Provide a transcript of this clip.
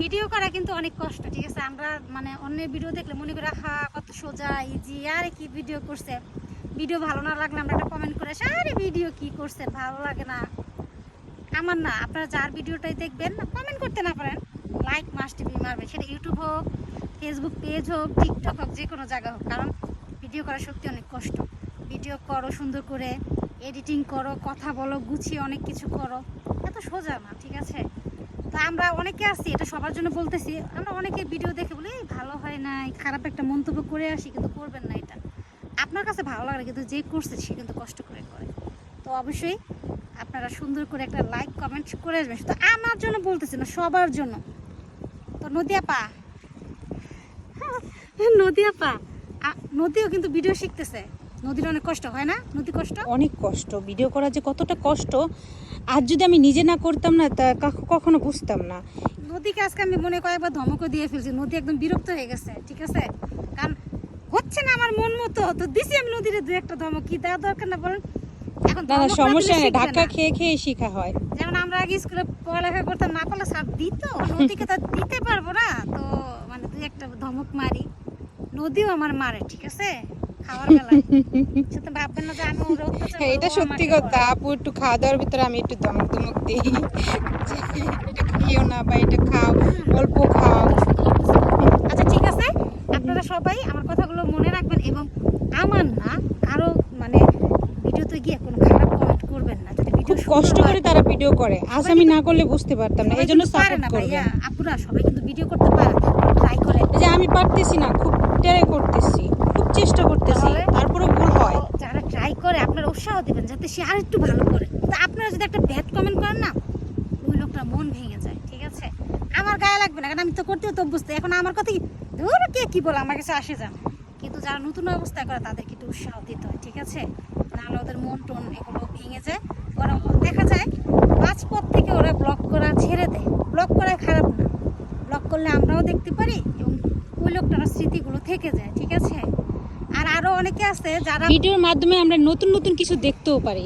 Video করা কিন্তু অনেক কষ্ট ঠিক আছে? আমরা মানে অন্যের ভিডিও দেখলে মনে করি হা কত সোজা ইজি আরে কি ভিডিও করছে? ভিডিও ভালো না লাগলে আমরা একটা কমেন্ট করে আসি, আরে ভিডিও কি করছে? ভালো লাগে না। আমার না আপনারা যার ভিডিওটাই দেখবেন কমেন্ট করতে না পারেন। লাইক মাস টিভি মারবে সেটা ইউটিউব হোক ফেসবুক পেজ হোক টিকটক হোক যে কোনো জায়গা হোক কারণ ভিডিও করা সত্যি অনেক কষ্ট। ভিডিও করো সুন্দর করে এডিটিং করো কথা বলো গুছিয়ে অনেক কিছু করো এত সোজা না ঠিক আছে? আমরা অনেকে আছি, এটা সবার জন্য বলতেছি, আমরা অনেকে ভিডিও দেখে বলি, "এই ভালো হয় না খারাপ একটা মন্তব্য করে আসি, কিন্তু করবেন না এটা। আপনার কাছে ভালো লাগে কিন্তু যে করছে, সে কিন্তু কষ্ট করে করে। তো অবশ্যই আপনারা সুন্দর করে একটা লাইক কমেন্ট করে আসবেন। শুধু আমার জন্য বলতেছি না, সবার জন্য। তো নদিয়া পা। নদিয়া পা। নদীও কিন্তু ভিডিও শিখতেছে। নদীর অনেক কষ্ট হয় না? নদী কষ্ট? অনেক কষ্ট। ভিডিও করা যে কতটা কষ্ট আর যদি আমি নিজে না করতাম না তা কখনো বুঝতাম না। নদীকে আজকে আমি মনে কয়েকবার ধমকও দিয়ে ফেলছি। নদী একদম বিরক্ত হয়ে গেছে ঠিক আছে? কারণ হচ্ছে না আমার মন মতো তো দিছি আমি নদীর দু একটা ধমক। কি দেওয়া দরকার না বলেন? এখন না সমস্যা নেই। ধাক্কা খেয়ে খেয়ে শেখা হয়। যেমন আমরা আগে স্কুলে পড়ালেখা করতাম না পারলে স্যার দিত নদীকে তো দিতে পারব না। তো মানে দুই একটা ধমক মারি। নদীও আমার মারে ঠিক আছে? হ্যাঁ, এটা সত্যি কথা। আপু একটু খাওয়া দাওয়ার ভিতরে আমি একটু ধমক ধমক দিই। এটা খেয়েও না বা এটা খাও অল্প খাও। আচ্ছা ঠিক আছে। আপনারা সবাই আমার কথাগুলো মনে রাখবেন এবং আমার না কারও মানে ভিডিওতে গিয়ে কোনো খারাপ কমেন্ট করবেন না। যদি ভিডিও কষ্ট করে তারা ভিডিও করে। আজ আমি না করলে বুঝতে পারতাম না। এই জন্য পারে সাপোর্ট করবেন আপুরা সবাই কিন্তু ভিডিও করতে পারে ট্রাই করে। যে আমি পারতেছি না খুব ট্রাই করতেছি খুব চেষ্টা করতেছি তাহলে? তারপরে ভুল হয় যারা ট্রাই করে আপনারা উৎসাহ দেবেন যাতে সে আর একটু ভালো করে। তো আপনারা যদি একটা ব্যাড কমেন্ট করেন না, ওই লোকটা মন ভেঙে যায়, ঠিক আছে? আমার গায়ে লাগবে না, কারণ আমি তো করতেও তো বুঝতে এখন আমার কথা ধরো কে কি বলে আমার কাছে আসে যান কিন্তু যারা নতুন অবস্থায় করে, তাদেরকে একটু উৎসাহ দিতে হয়, ঠিক আছে? নাহলে ওদের মন টন এগুলো ভেঙে যায়। ওরা দেখা যায় মাঝপথ থেকে ওরা ব্লক করা ছেড়ে দেয়। ব্লক করা খারাপ না। ব্লক করলে আমরাও দেখতে পারি এবং ওই লোকটার স্মৃতিগুলো থেকে যায়, ঠিক আছে? আরও অনেকে আছে যারা ভিডিওর মাধ্যমে আমরা নতুন নতুন কিছু দেখতেও পারি।